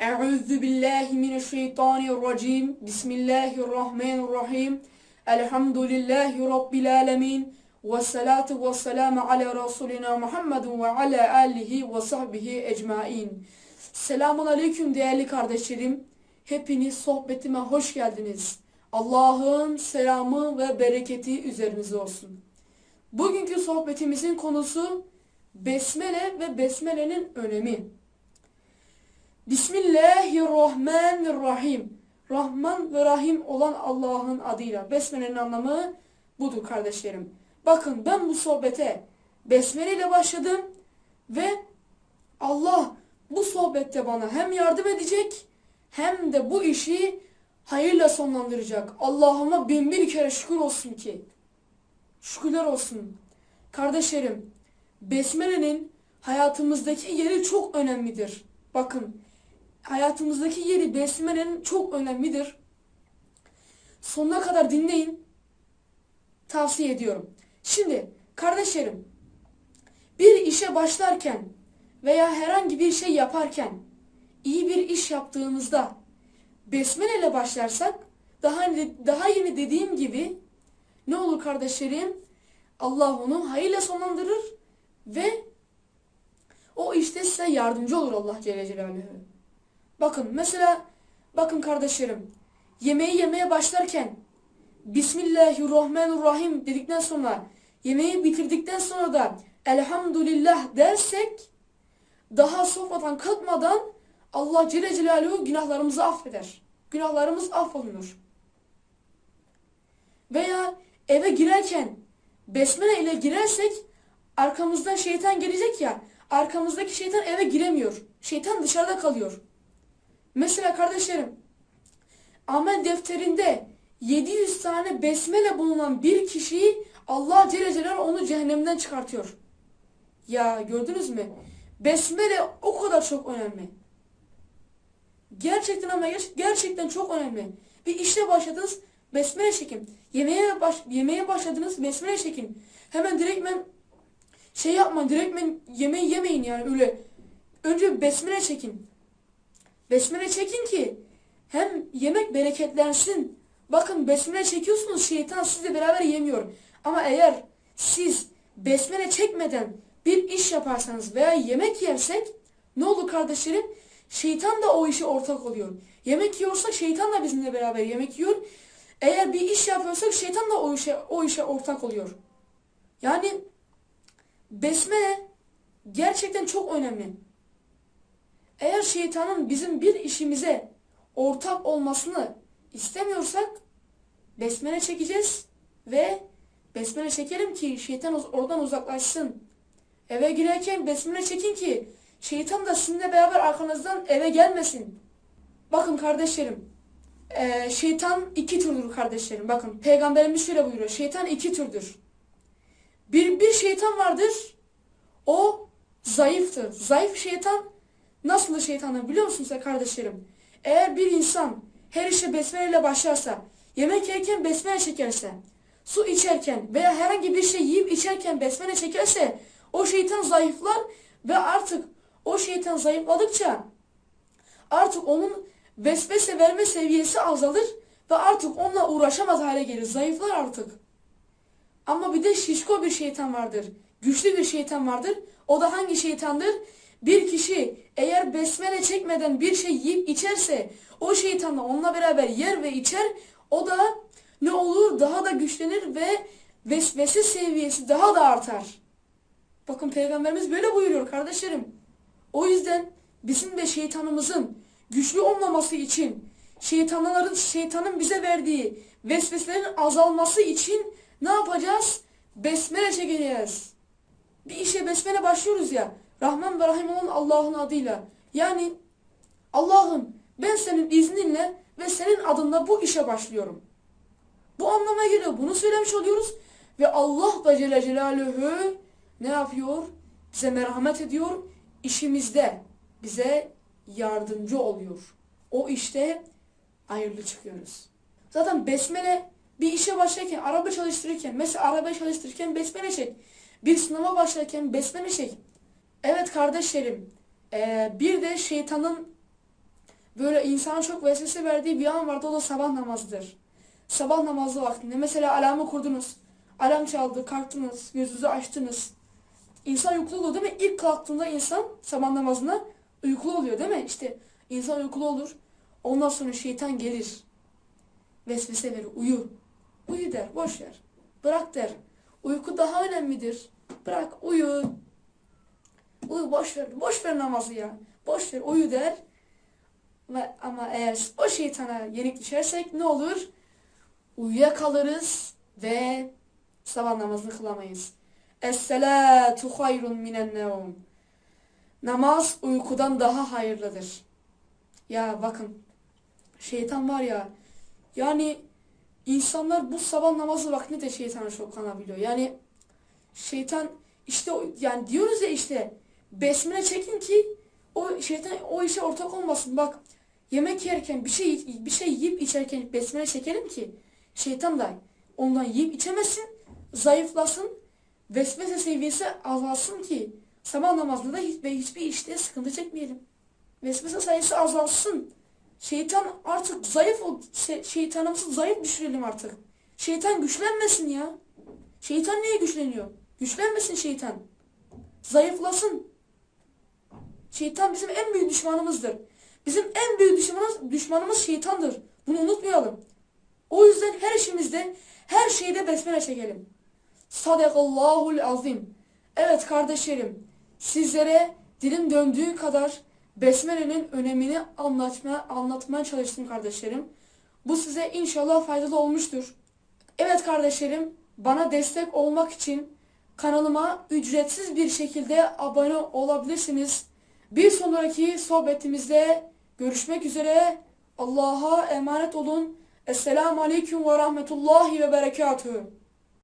Euzu billahi mineşşeytanirracim. Bismillahirrahmanirrahim. Elhamdülillahi rabbil alamin. Ve salatu ve selamu ala Resulina Muhammedun ve ala alihi ve sahbihi ecmain. Selamun aleyküm değerli kardeşlerim. Hepiniz sohbetime hoş geldiniz. Allah'ın selamı ve bereketi üzerinize olsun. Bugünkü sohbetimizin konusu Besmele ve Besmele'nin önemi. Bismillahirrahmanirrahim. Rahman ve Rahim olan Allah'ın adıyla. Besmele'nin anlamı budur kardeşlerim. Bakın ben bu sohbete Besmele ile başladım ve Allah bu sohbette bana hem yardım edecek hem de bu işi hayırla sonlandıracak. Allah'ıma bin bir kere şükür olsun ki. Şükürler olsun. Kardeşlerim, Besmele'nin hayatımızdaki yeri çok önemlidir. Bakın, hayatımızdaki yeri Besmele'nin çok önemlidir. Sonuna kadar dinleyin. Tavsiye ediyorum. Şimdi kardeşlerim, bir işe başlarken veya herhangi bir şey yaparken iyi bir iş yaptığımızda Besmele ile başlarsak daha daha yeni dediğim gibi ne olur kardeşlerim? Allah onu hayırla sonlandırır ve o işte size yardımcı olur Allah Celle Celaluhu. Bakın mesela bakın kardeşlerim yemeği yemeye başlarken Bismillahirrahmanirrahim dedikten sonra yemeği bitirdikten sonra da Elhamdülillah dersek daha sofradan kalkmadan Allah Celle Celaluhu günahlarımızı affeder. Günahlarımız affolunur. Veya eve girerken besmele ile girersek arkamızdan şeytan gelecek ya arkamızdaki şeytan eve giremiyor. Şeytan dışarıda kalıyor. Mesela kardeşlerim amel defterinde 700 tane besmele bulunan bir kişiyi Allah Celle Celaluhu onu cehennemden çıkartıyor. Ya gördünüz mü? Besmele o kadar çok önemli. Gerçekten ama gerçekten çok önemli. Bir işte başladınız besmele çekin. Yemeğe baş, yemeğe başladınız besmele çekin. Hemen direktmen şey yapmayın direktmen yemeği yemeyin yani öyle. Önce besmele çekin. Besmele çekin ki hem yemek bereketlensin. Bakın besmele çekiyorsunuz şeytan sizle beraber yemiyor. Ama eğer siz besmele çekmeden bir iş yaparsanız veya yemek yersek ne olur kardeşlerim? Şeytan da o işe ortak oluyor. Yemek yiyorsak şeytan da bizimle beraber yemek yiyor. Eğer bir iş yapıyorsak şeytan da o işe, o işe ortak oluyor. Yani besmele gerçekten çok önemli. Eğer şeytanın bizim bir işimize ortak olmasını istemiyorsak besmele çekeceğiz ve besmele çekelim ki şeytan oradan uzaklaşsın. Eve girerken besmele çekin ki şeytan da sizinle beraber arkanızdan eve gelmesin. Bakın kardeşlerim, e, şeytan iki türdür kardeşlerim. Bakın peygamberimiz şöyle buyuruyor. Şeytan iki türdür. Bir, bir şeytan vardır. O zayıftır. Zayıf şeytan nasıl şeytandır biliyor musunuz kardeşlerim? Eğer bir insan her işe besmele başlarsa, yemek yerken besmele çekerse, su içerken veya herhangi bir şey yiyip içerken besmele çekerse o şeytan zayıflar ve artık o şeytan zayıfladıkça artık onun vesvese verme seviyesi azalır ve artık onunla uğraşamaz hale gelir. Zayıflar artık. Ama bir de şişko bir şeytan vardır. Güçlü bir şeytan vardır. O da hangi şeytandır? Bir kişi eğer besmele çekmeden bir şey yiyip içerse o şeytanla onunla beraber yer ve içer o da ne olur daha da güçlenir ve vesvese seviyesi daha da artar. Bakın peygamberimiz böyle buyuruyor kardeşlerim. O yüzden bizim de şeytanımızın güçlü olmaması için şeytanların şeytanın bize verdiği vesveselerin azalması için ne yapacağız? Besmele çekeceğiz. Bir işe besmele başlıyoruz ya. Rahman ve Rahim olan Allah'ın adıyla. Yani Allah'ım ben senin izninle ve senin adınla bu işe başlıyorum. Bu anlama geliyor. Bunu söylemiş oluyoruz. Ve Allah da Celle Celaluhu ne yapıyor? Bize merhamet ediyor. İşimizde bize yardımcı oluyor. O işte hayırlı çıkıyoruz. Zaten besmele bir işe başlarken, araba çalıştırırken, mesela araba çalıştırırken besmele çek. Bir sınava başlarken besmele çek. Evet kardeşlerim, ee, bir de şeytanın böyle insana çok vesvese verdiği bir an vardı o da sabah namazıdır. Sabah namazı vaktinde mesela alarmı kurdunuz. Alarm çaldı, kalktınız, gözünüzü açtınız. İnsan uykulu oluyor değil mi? İlk kalktığında insan sabah namazına uykulu oluyor değil mi? İşte insan uykulu olur. Ondan sonra şeytan gelir. Vesvese verir. Uyu. Uyu der. Boş ver. Bırak der. Uyku daha önemlidir. Bırak uyu. Uyu boş ver. Boş ver namazı ya. Boş ver uyu der. Ve, ama eğer o şeytana yenik düşersek ne olur? Uyuyakalırız ve sabah namazını kılamayız. Es-salatu hayrun minen nevm. Namaz uykudan daha hayırlıdır. Ya bakın şeytan var ya yani insanlar bu sabah namazı vaktinde de şeytana çok kanabiliyor. Yani şeytan işte yani diyoruz ya işte besmele çekin ki o şeytan o işe ortak olmasın. Bak yemek yerken bir şey bir şey yiyip içerken besmele çekelim ki şeytan da ondan yiyip içemesin, zayıflasın, vesvese seviyesi azalsın ki sabah namazında da hiç, ve hiçbir işte sıkıntı çekmeyelim. Vesvese sayısı azalsın. Şeytan artık zayıf ol, şey- şeytanımızı zayıf düşürelim artık. Şeytan güçlenmesin ya. Şeytan niye güçleniyor? Güçlenmesin şeytan. Zayıflasın. Şeytan bizim en büyük düşmanımızdır. Bizim en büyük düşmanımız, düşmanımız şeytandır. Bunu unutmayalım. O yüzden her işimizde, her şeyde besmele çekelim. Sadakallahul azim. Evet kardeşlerim, sizlere dilim döndüğü kadar besmelenin önemini anlatmaya, anlatmaya çalıştım kardeşlerim. Bu size inşallah faydalı olmuştur. Evet kardeşlerim, bana destek olmak için kanalıma ücretsiz bir şekilde abone olabilirsiniz. Bir sonraki sohbetimizde görüşmek üzere. Allah'a emanet olun. Esselamu Aleyküm ve Rahmetullahi ve Berekatuhu.